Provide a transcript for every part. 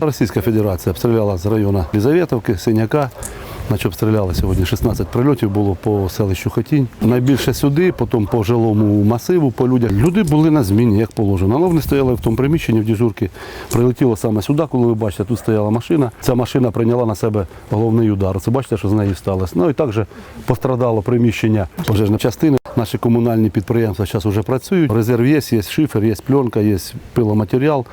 Російська Федерація обстріляла з району Лізаветовки, Синяка. Значить, обстріляли сьогодні 16 прильотів було по селищу Хотінь. Найбільше сюди, потім по жилому масиву, по людях. Люди були на зміні, як положено. Але вони стояли в тому приміщенні в дежурці. Прилетіло саме сюди, коли ви бачите, тут стояла машина. Ця машина прийняла на себе головний удар. Це бачите, що з нею сталося. Ну і також пострадало приміщення пожежної частини. Наші комунальні підприємства зараз вже працюють. Резерв є, є шифер, є пленка, є пиломатеріал.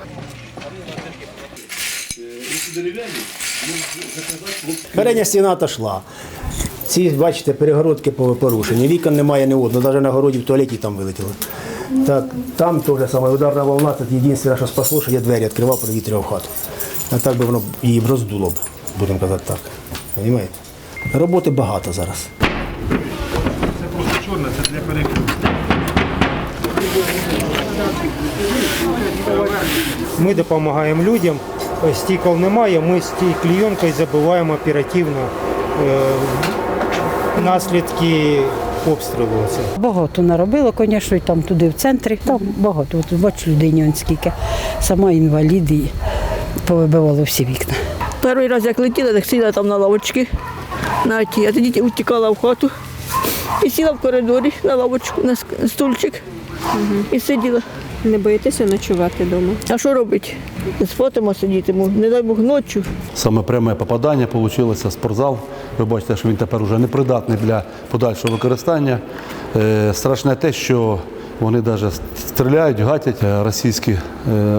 Передня стіна отошла. Ці, бачите, перегородки по- порушені. Вікон немає ні одного, навіть на городі в туалеті там вилетіло. Так, там теж саме ударна волна, це єдине, що спасло, що я двері відкривав, провітрював хату. А так би воно її б роздуло б, будемо казати так. Розумієте? Роботи багато зараз. Це просто чорне, це для перекиду. Ми допомагаємо людям. Стікол немає, ми з тією клійонкою забиваємо оперативно е, наслідки обстрілу. Багато наробило, звісно, і там туди в центрі. Там багато. От бач людині он скільки. Сама інвалід і повибивало всі вікна. Перший раз як летіла, так сіла там на лавочці, на ті, а тоді утікала в хату і сіла в коридорі на лавочку, на стульчик і сиділа. Не боїтеся ночувати вдома? А що робити? З фотома сидітиму, не дай Бог ночі. Саме пряме попадання вийшло спортзал. Ви бачите, що він тепер вже непридатний для подальшого використання. Е, Страшне те, що вони навіть стріляють, гатять е, російські е,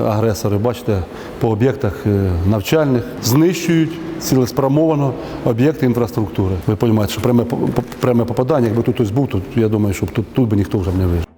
агресори, бачите, по об'єктах е, навчальних, знищують цілеспрямовано об'єкти інфраструктури. Ви розумієте, що пряме, пряме попадання, якби тут хтось був, тут я думаю, що тут, тут би ніхто вже б не вижив.